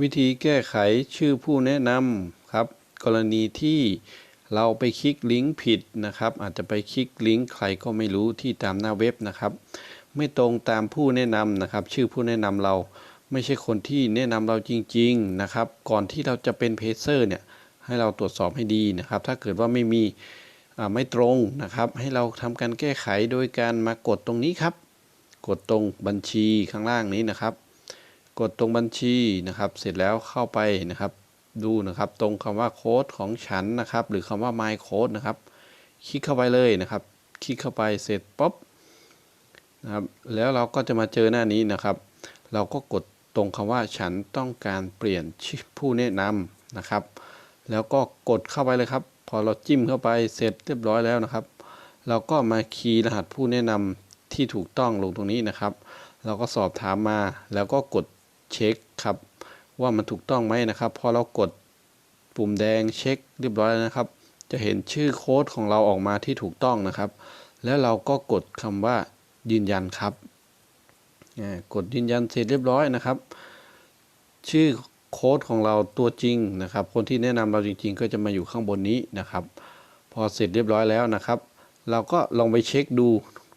วิธีแก้ไขชื่อผู้แนะนำครับ กรณีที่เราไปคลิกลิงก์ผิดนะครับ อาจจะไปคลิกลิงก์ใครก็ไม่รู้ที่ตามหน้าเว็บนะครับ ไม่ตรงตามผู้แนะนำนะครับ ชื่อผู้แนะนำเราไม่ใช่คนที่แนะนำเราจริง ๆนะครับ ก่อนที่เราจะเป็นเพจเซอร์เนี่ยให้เราตรวจสอบให้ดีนะครับ ถ้าเกิดว่าไม่มีไม่ตรงนะครับ ให้เราทำการแก้ไขโดยการมากดตรงนี้ครับ กดตรงบัญชีข้างล่างนี้นะครับ กดตรงบัญชีนะครับ เสร็จแล้วเข้าไปนะครับ ดูนะครับตรงคำว่าโค้ดของฉันนะครับ หรือคำว่า my code นะครับ คลิกเข้าไปเลยนะครับ คลิกเข้าไปเสร็จป๊บนะครับ แล้วเราก็จะมาเจอหน้านี้นะครับ เราก็กดตรงคำว่าฉันต้องการเปลี่ยนชื่อผู้แนะนำนะครับ แล้วก็กดเข้าไปเลยครับ พอเราจิ้มเข้าไปเสร็จเรียบร้อยแล้วนะครับ เราก็มาคีย์รหัสผู้แนะนำที่ถูกต้องลงตรงนี้นะครับ เราก็สอบถามมาแล้วก็กด เช็คครับว่ามันถูกต้องไหมนะครับพอเรากดปุ่มแดงเช็คเรียบร้อยแล้วนะครับ จะเห็นชื่อโค้ดของเราออกมาที่ถูกต้องนะครับ แล้วเราก็กดคำว่ายืนยันครับกดยืนยันเสร็จเรียบร้อยนะครับ ชื่อโค้ดของเราตัวจริงนะครับ คนที่แนะนำเราจริง ๆ ก็จะมาอยู่ข้างบนนี้นะครับ พอเสร็จเรียบร้อยแล้วนะครับ เราก็ลองไปเช็คดู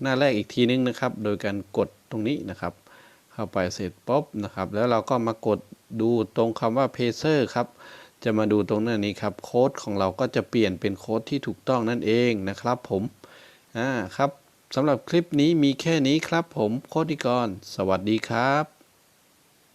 หน้าแรกอีกทีนึงนะครับ โดยการกดตรงนี้นะครับ เข้าไปเสร็จปุ๊บนะครับ แล้วเราก็มากดดูตรงคำว่า p a c e r ครับจะมาดูตรงหน้านี้ครับโค้ดของเราก็จะเปลี่ยนเป็นโค้ดที่ถูกต้องนั่นเองนะครับผมอ่าครับสำหรับคลิปนี้มีแค่นี้ครับผมโคดิกรสวัสดีครับ